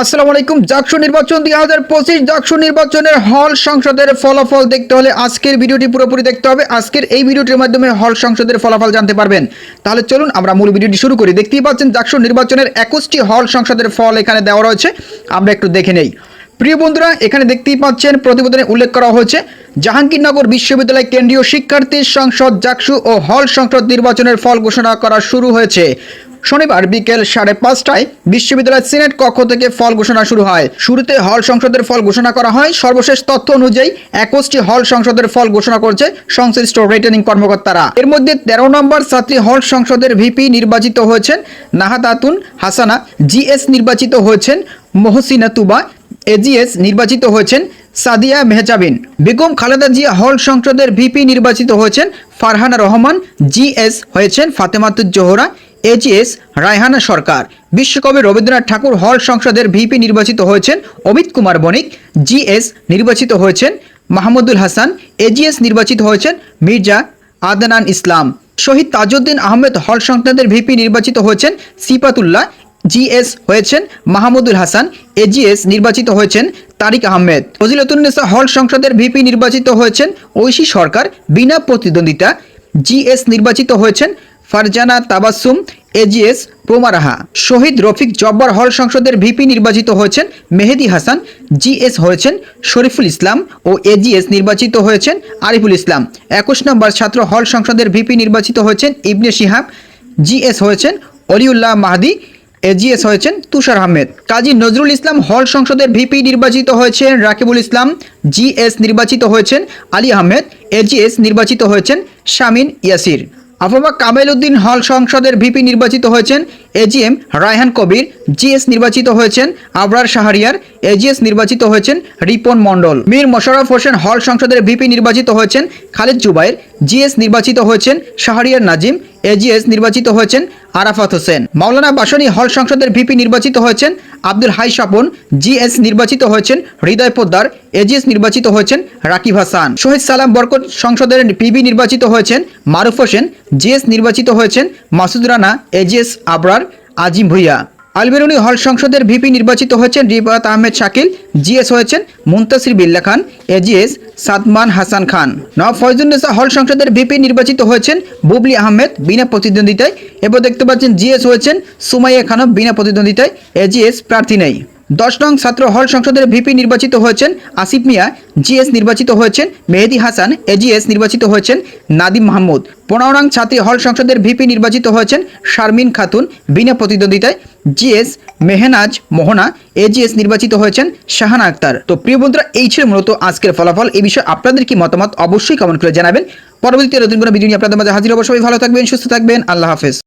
আসসালামু আলাইকুম, জাকসু নির্বাচন দুই হাজার পঁচিশ জাকসু নির্বাচনের হল সংসদের ফলাফল দেখতে হলে আজকের ভিডিওটি পুরোপুরি দেখতে হবে। আজকের এই ভিডিওটির মাধ্যমে হল সংসদের ফলাফল জানতে পারবেন। তাহলে চলুন, আমরা মূল ভিডিওটি শুরু করি। দেখতেই পাচ্ছেন, জাকসু নির্বাচনের একুশটি হল সংসদের ফল এখানে দেওয়া রয়েছে। আমরা একটু দেখে নেই। প্রিয় বন্ধুরা, এখানে দেখতেই পাচ্ছেন, প্রতিবেদনে উল্লেখ করা হয়েছে, জাহাঙ্গীরনগর বিশ্ববিদ্যালয় কেন্দ্রীয় শিক্ষার্থী সংসদ জাকসু ও হল সংসদ নির্বাচনের ফল ঘোষণা করা শুরু হয়েছে। শনিবার বিকেল সাড়ে পাঁচটায় বিশ্ববিদ্যালয়ের সিনেট কক্ষ থেকে ফল ঘোষণা শুরু হয়। শুরুতে হল সংসদের ফল ঘোষণা করা হয়। সর্বশেষ তথ্য অনুযায়ী একুশটি হল সংসদের ফল ঘোষণা করছে সংশ্লিষ্ট রিটার্নিং কর্মকর্তারা। এর মধ্যে তেরো নম্বর ছাত্রী হল সংসদের ভিপি নির্বাচিত হয়েছেন নাহাতাতুন হাসানা, জিএস নির্বাচিত হয়েছেন মহসিনা তুবা, এজিএস নির্বাচিত হয়েছেন সাদিয়া মেহজাবিন। বেগম খালেদা জিয়া হল সংসদের ভিপি নির্বাচিত হয়েছেন ফারহানা রহমান, জিএস হয়েছেন ফাতেমাতুজ জোহরা এজিএস রায়হানা সরকার। বিশ্বকবি রবীন্দ্রনাথ ঠাকুর হল সংসদের ভিপি নির্বাচিত হয়েছেন অমিত কুমার বণিক জিএস নির্বাচিত হয়েছেন মাহমুদুল হাসান এজিএস নির্বাচিত হয়েছেন মির্জা আদনান ইসলাম। শহীদ তাজউদ্দিন আহমেদ হল সংসদের ভিপি নির্বাচিত হয়েছেন সিপাতুল্লাহ জিএস হয়েছেন মাহমুদুল হাসান এজিএস নির্বাচিত হয়েছেন তারিক আহমেদ। ফজিলতুন্নেসা হল সংসদের ভিপি নির্বাচিত হয়েছেন ঐশী সরকার, বিনা প্রতিদ্বন্দ্বিতা জিএস নির্বাচিত হয়েছেন ফারজানা তাবাসুম এজিএস প্রমারাহা। শহীদ রফিক জব্বার হল সংসদের ভিপি নির্বাচিত হয়েছেন মেহেদি হাসান জিএস হয়েছেন শরীফুল ইসলাম ও এজিএস নির্বাচিত হয়েছেন আরিফুল ইসলাম। একুশ নম্বর ছাত্র হল সংসদের ভিপি নির্বাচিত হয়েছেন ইবনে শিহাব জিএস হয়েছেন অলিউল্লাহ মাহাদি এজিএস হয়েছেন তুষার আহমেদ। কাজী নজরুল ইসলাম হল সংসদের ভিপি নির্বাচিত হয়েছেন রাকিবুল ইসলাম জিএস নির্বাচিত হয়েছেন আলী আহমেদ এজিএস নির্বাচিত হয়েছেন শামিন ইয়াসির। আফাবা কামেল উদ্দিন হল সংসদের ভিপি নির্বাচিত হয়েছেন এজিএম রায়হান কবির জিএস নির্বাচিত হয়েছেন আবরার শাহরিয়ার এজিএস নির্বাচিত হয়েছেন রিপন মণ্ডল মীর মোশাররফ হোসেন হল সংসদের ভিপি নির্বাচিত হয়েছেন খালেদ জুবাইর জিএস নির্বাচিত হয়েছেন শাহরিয়ার নাজিম এজিএস নির্বাচিত হয়েছেন আরাফাত হোসেন মাওলানা বাসনী হল সংসদের ভিপি নির্বাচিত হয়েছেন আব্দুল হাই স্বপন জিএস নির্বাচিত হয়েছেন হৃদয় পোদ্দার এজিএস নির্বাচিত হয়েছেন রাকিব হাসান শহীদ সালাম বরকত সংসদের পিবি নির্বাচিত হয়েছেন মারুফ হোসেন জিএস নির্বাচিত হয়েছেন মাসুদ রানা এজিএস আবরার আজিম ভুইয়া। আলবেরুনি হল সংসদের ভিপি নির্বাচিত হয়েছেন রিবাত আহমেদ শাকিল, জিএস হয়েছেন মুন্তাসির বিল্লা খান, এজিএস সাদমান হাসান খান। নব ফয়জুন্নেসা হল সংসদের ভিপি নির্বাচিত হয়েছেন বুবলি আহমেদ বিনা প্রতিদ্বন্দ্বিতায়। এবার দেখতে পাচ্ছেন জিএস হয়েছেন সুমাইয়া খানম বিনা প্রতিদ্বন্দ্বিতায়, এজিএস প্রার্থী নেই। দশ নং ছাত্র হল সংসদের ভিপি নির্বাচিত হয়েছেন আসিফ মিয়া, জিএস নির্বাচিত হয়েছেন মেহেদি হাসান, এজিএস নির্বাচিত হয়েছেন নাদিম মাহমুদ। পনেরো নং ছাত্রী হল সংসদের ভিপি নির্বাচিত হয়েছেন শারমিন খাতুন। বিনা প্রতিদ্বন্দ্বিতায় জিএস মেহনাজ মোহনা, এজিএস নির্বাচিত হয়েছেন শাহানা আক্তার। তো প্রিয় বন্ধুরা, এই ছিল মূলত আজকের ফলাফল। এই বিষয়ে আপনাদের কি মতামত অবশ্যই কমেন্ট করে জানাবেন। পরবর্তীতে নতুন কোনো ভিডিও নিয়ে আপনাদের মাঝে হাজির অবশ্যই ভালো থাকবেন, সুস্থ থাকবেন। আল্লাহ হাফেজ।